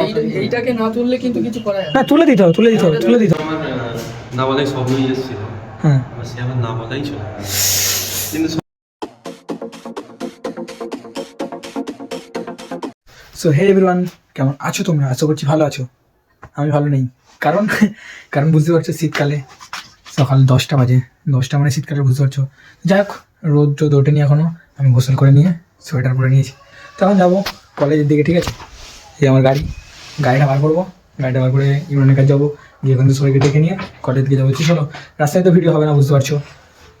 এই- এইটাকে না তুললে কিন্তু কিছু করা যাবে না। তুলে দিতে হবে তুলে দিতে হবে তুলে দিতে হবে। না বলাই স্বপ্নই এসেছিল। হ্যাঁ। সে আমার না বলাই চলে কিন্তু সো হে এভরিওয়ান কেমন আছো তোমরা? আশা করছি ভালো আছো। আমি ভালো নেই। কারণ কারণ বুঝতে পারছ শীতকালে সকাল দশটা বাজে। দশটা মানে শীতকালে বুঝতে পারছ। যাই হোক রোদ টোদ ওঠেনি এখনও আমি গোসল করে নিয়ে সোয়েটার পরে নিয়েছি। তখন যাব কলেজের দিকে ঠিক আছে? এই আমার গাড়ি। গাড়িটা বার করব। গাড়িটা বার করে ইমরানের কাছে যাব। গিয়ে ওখান থেকে সবাইকে ডেকে নিয়ে কলেজের দিকে যাব। চলো, রাস্তায় তো ভিডিও হবে না, বুঝতে পারছ?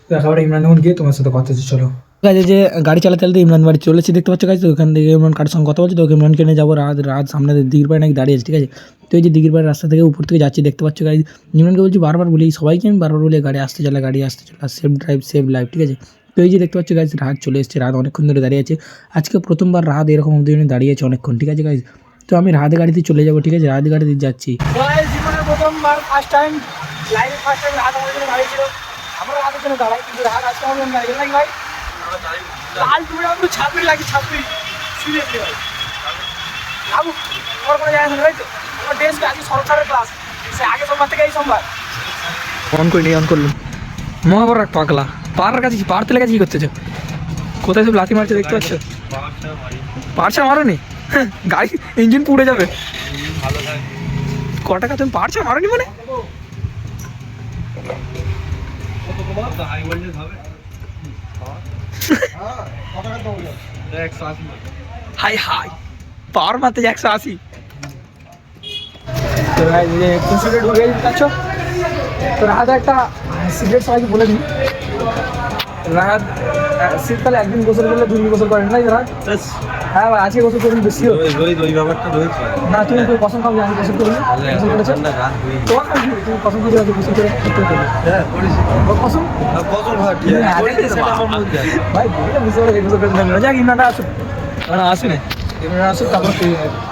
তো ইমরান যখন গিয়ে তোমার সাথে কথা হচ্ছে, চলো। কাজে যে গাড়ি চালাতে চালাতে ইমরান বাড়ি চলেছি দেখতে পাচ্ছ কাজ তো ওখান থেকে ইমরান কার সঙ্গে কথা বলছে, তো ইমরানকে নিয়ে যাব। রাত রাত সামনে দিঘির পাড়ে নাকি দাঁড়িয়ে আছে, ঠিক আছে? তো এই যে দিঘির পাড়ের রাস্তা থেকে উপর থেকে যাচ্ছি, দেখতে পাচ্ছ গাড়ি ইমরানকে বলছি বারবার বলি, সবাইকে আমি বারবার বলি, গাড়ি আসতে চলে, গাড়ি আসতে চলে, সেফ ড্রাইভ সেভ লাইফ, ঠিক আছে? তো এই যে দেখতে পাচ্ছ গাইজ, রাত চলে এসেছে, রাত অনেকক্ষণ ধরে দাঁড়িয়ে আছে। আজকে প্রথমবার রাত এরকম অবধি দাঁড়িয়ে আছে অনেকক্ষণ, ঠিক আছে গাইজ? তো আমি রাত গাড়িতে চলে যাব ঠিক আছে? রাত গাড়িতে যাচ্ছি। জীবনের প্রথমবার ফার্স্ট টাইম লাইভে ফার্স্ট টাইম রাত আমাদের জন্য দাঁড়িয়েছিল আমরা রাতের জন্য দাঁড়াই কিন্তু রাত আজকে আমাদের জন্য দাঁড়িয়ে নাকি ভাই? লাল টুকরে আমরা ছাপড়ি লাগি ছাপড়ি। সিরিয়াসলি ভাই। বাবু তোমার কোনো জায়গা ভাই তো আমার ডেস্ক আজকে সরকারের ক্লাস সে আগে সোমবার থেকে এই সোমবার। অন করিনি অন করলাম। মহাবর এক পাগলা। পাড়ার কাছে কি পাড় তেলে কাছে কি করতেছো? কোথায় সব লাথি মারছে দেখতে পাচ্ছ? পারছে মারোনি? হ্যাঁ, গাড়ি ইঞ্জিন পুড়ে যাবে। ভালো থাকে। ক টাকা তুমি পারছ? মারোনি মানে? কত কমা? হাই ভোল্টেজ হবে। একশো আশি। High high. পাওয়ার মারতে যে একশো আশি। তো guys, এই যে কুসুরে ঢুকে যাচ্ছ তো রাহাত একটা সিগারেট সবাইকে বলে দিই। রাহাত শীতকালে একদিন গোসল করলে দুদিন গোসল করেন না রাহাত? হ্যাঁ ভাই আজকে গোসল করুন বেশি। না তুমি তো পছন্দ খাও আমি গোসল করি গোসল করেছ। তোমার কাছে তুমি পছন্দ করে আজকে গোসল করে হ্যাঁ, পছন্দ ভাই, হ্যাঁ, আছে। ভাই বলে বুঝতে পারে গোসল করে দেবে যাক ইমরানটা না আসুন ইমরান আসুক তারপর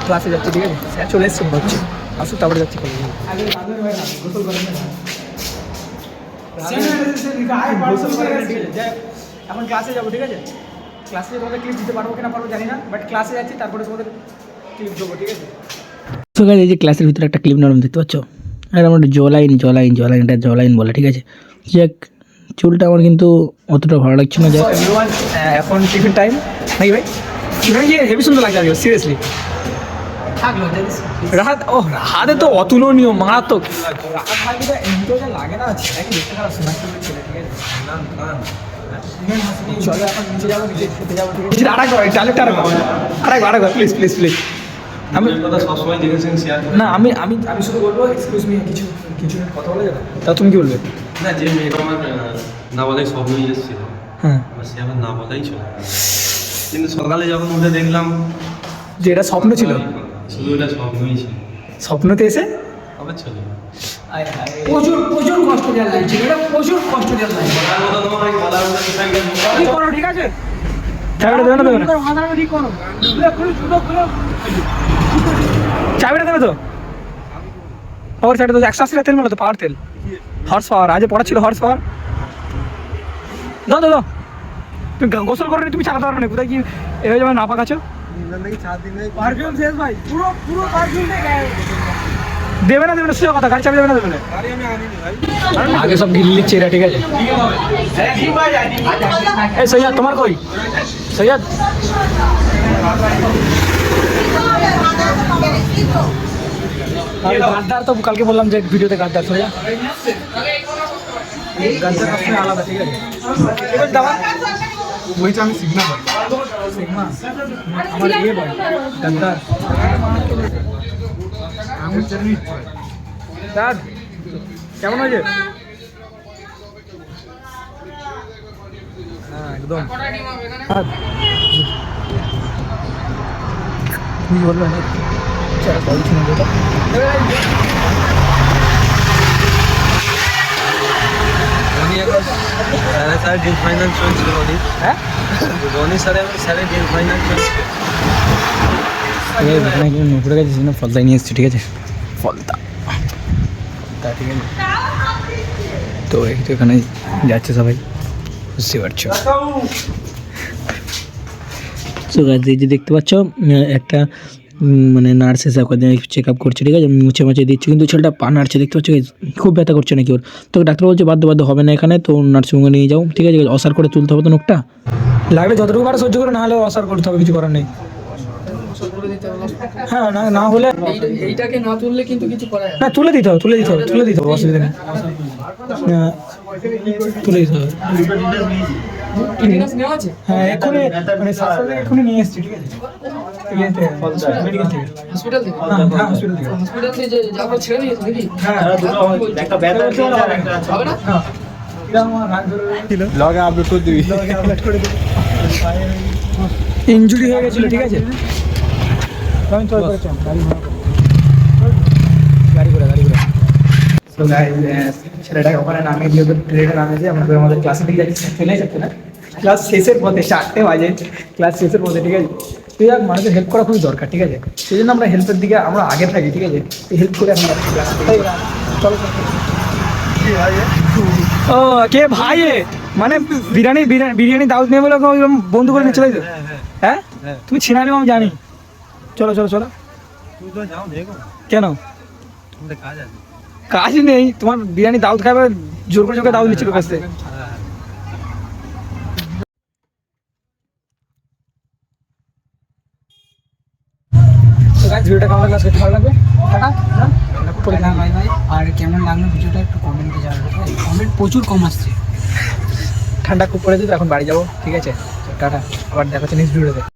ক্লাসে যাচ্ছে ঠিক আছে? চলে এসছে হচ্ছে। আসুক তারপরে যাচ্ছে। কলেজে এখন ক্লাসে যাব ঠিক আছে? ক্লাসে তোমাদের ক্লিপ দিতে পারব কিনা পারব জানি না বাট ক্লাসে যাচ্ছি তারপরে তোমাদের ক্লিপ দেবো ঠিক আছে? তো গাইজ এই যে ক্লাসের ভিতরে একটা ক্লিপ নরম দেখতে পাচ্ছ? আর আমার জলাইন জলাইন জলাইন এটা জলাইন বলে ঠিক আছে? যাক চুলটা আমার কিন্তু অতটা ভালো লাগছে না যাক। এখন টিফিন টাইম নাকি ভাই? হেভি সুন্দর লাগছে আজকে সিরিয়াসলি রাহাত ও রাহাতে তো অতুলনীয় মারাত্মক। রাহাত ভাই কিন্তু এমনিতেও যা লাগে না ছেলেকে দেখতে খারাপ শোনা ছেলে ঠিক আছে চলো এখন নিচে যাব নিচে খেতে যাব ঠিক আছে আরেকবার ডাইরেক্ট আরেকবার। আরেকবার আরেকবার প্লিজ প্লিজ প্লিজ আমি নিজের কথা সবসময় দেখেছেন শেয়ার না আমি আমি আমি শুধু বলব এক্সকিউজ মি কিছু কিছু কথা বলা যাবে? তা তুমি কি বলবে? না যে মেয়েটা আমার না বলাই এসেছিল হ্যাঁ। সে আমার না বলাই চলে কিন্তু সকালে যখন উঠে দেখলাম যে এটা স্বপ্ন ছিল? শুধু স্বপ্নই ছিল। স্বপ্নতে এসে? আবার চলে প্রচুর প্রচুর কষ্ট দেওয়ার লাইন ছিল এটা প্রচুর কষ্ট দেওয়ার লাইন বলার মতো বলার মতো করো ঠিক আছে? চাবিটা দেবে না দেবে চাবিটা দেবে তো? পাওয়ার চাবিটা তো একশো আশি তেল মেলো তো পাওয়ার তেল। হর্স পাওয়ার আজ পড়া ছিল হর্স পাওয়ার দাও দাও দাও। তুমি গোসল করে তুমি চালাতে পারবে না। কোথায় কি এভাবে এ হয়ে যাবে নাপা কাছো পারফিউম শেষ ভাই পুরো পুরো পারফিউম দেবে না দেবে না সোজা কথা গাড়ি চাবি দেবে না দেবে না আগে সব গিলে নিচ্ছে এরা ঠিক আছে এই সৈয়দ তোমার কই সৈয়দ আর গাদ্দার তো কালকে বললাম যে ভিডিওতে গাদ্দার সৈয়দ গাদ্দার সবসময় আলাদা ঠিক আছে বলছিস আমি সিগনা পাই আমার ইয়ে আমি হচ্ছে দাদ কেমন হয়েছে হ্যাঁ একদম। কি বলল না চলো বলছি না যেটা রনি এখন স্যারের স্যারের ডিল ফাইনাল চলছিল রনি হ্যাঁ? স্যারের এখন স্যারের ডিল ফাইনাল চলছে নুপুরে গেছে সেজন্য ফলতাই নিয়ে এসেছি ঠিক আছে? ফলতা ফলতা ঠিক আছে। তো এই তো এখানে যাচ্ছে সবাই। বুঝতে পারছ। তো গাছ এই যে দেখতে পাচ্ছ একটা মানে নার্স এসে ওকে চেক আপ করছে ঠিক আছে? মুছে মাছে দিচ্ছে। কিন্তু ছেলেটা পা নাড়ছে দেখতে পাচ্ছ? খুব ব্যথা করছে নাকি ওর? তো ডাক্তার বলছে বাধ্য বাধ্য হবে না এখানে তো নার্সিংহোমে নিয়ে যাও ঠিক আছে? অসার করে তুলতে হবে তো নোকটা লাগলে যতটুকু পারে সহ্য করে না হলে অসার করতে হবে কিছু করার নেই। হ্যাঁ না না হলে এইটাকে না তুললে কিন্তু কিছু করা না। না তুলে দিতে হবে তুলে দিতে হবে তুলে দিতে হবে অসুবিধা নেই। হ্যাঁ, তুলে দিতে হবে। নেওয়া আছে? হ্যাঁ এক্ষুনি মানে নিয়ে এসেছি ঠিক আছে? হসপিটাল থেকে। হ্যাঁ হ্যাঁ হসপিটাল থেকে। হসপিটাল থেকে। ছেড়ে দিয়েছে নাকি? হ্যাঁ। হবে না। হ্যাঁ। লগে আপলোড করে দিবি। ইনজুরি হয়ে গেছিল ঠিক আছে? আমি করে গাড়ি ভাড়া সো ছেলেটাকে ওখানে নামিয়ে দিয়ে ওদের ট্রেনে নামিয়েছে আমরা আমাদের ক্লাসে ঠিক যাচ্ছি চলে যাচ্ছে না ক্লাস শেষের পথে চারটে বাজে ক্লাস শেষের পথে ঠিক আছে তুই যাক মানুষের হেল্প করা খুবই দরকার ঠিক আছে সেই জন্য আমরা হেল্পের দিকে আমরা আগে থাকি ঠিক আছে হেল্প করে এখন তাই চলো ও কে ভাই মানে বিরিয়ানি বিরিয়ানি দাউদ নেই বলে বন্ধু করে নিয়ে চলে হ্যাঁ তুমি ছিনালে আমি জানি চলো চলো চলো কেন কাজ আছে কাজ নেই। তোমার বিরিয়ানি দাউদ খাবে জোর করে চোখে দাউদ নিচ্ছিল কাছ। ভিডিওটা কেমন লাগল? আজকে ভালো লাগবে? আর কেমন লাগল ভিডিওটা একটু কমেন্টে জানাবে কমেন্ট প্রচুর কম আসছে। ঠান্ডা খুব পড়েছে তো এখন বাড়ি যাব ঠিক আছে? টাটা। আবার দেখা হচ্ছে নেক্সট ভিডিওতে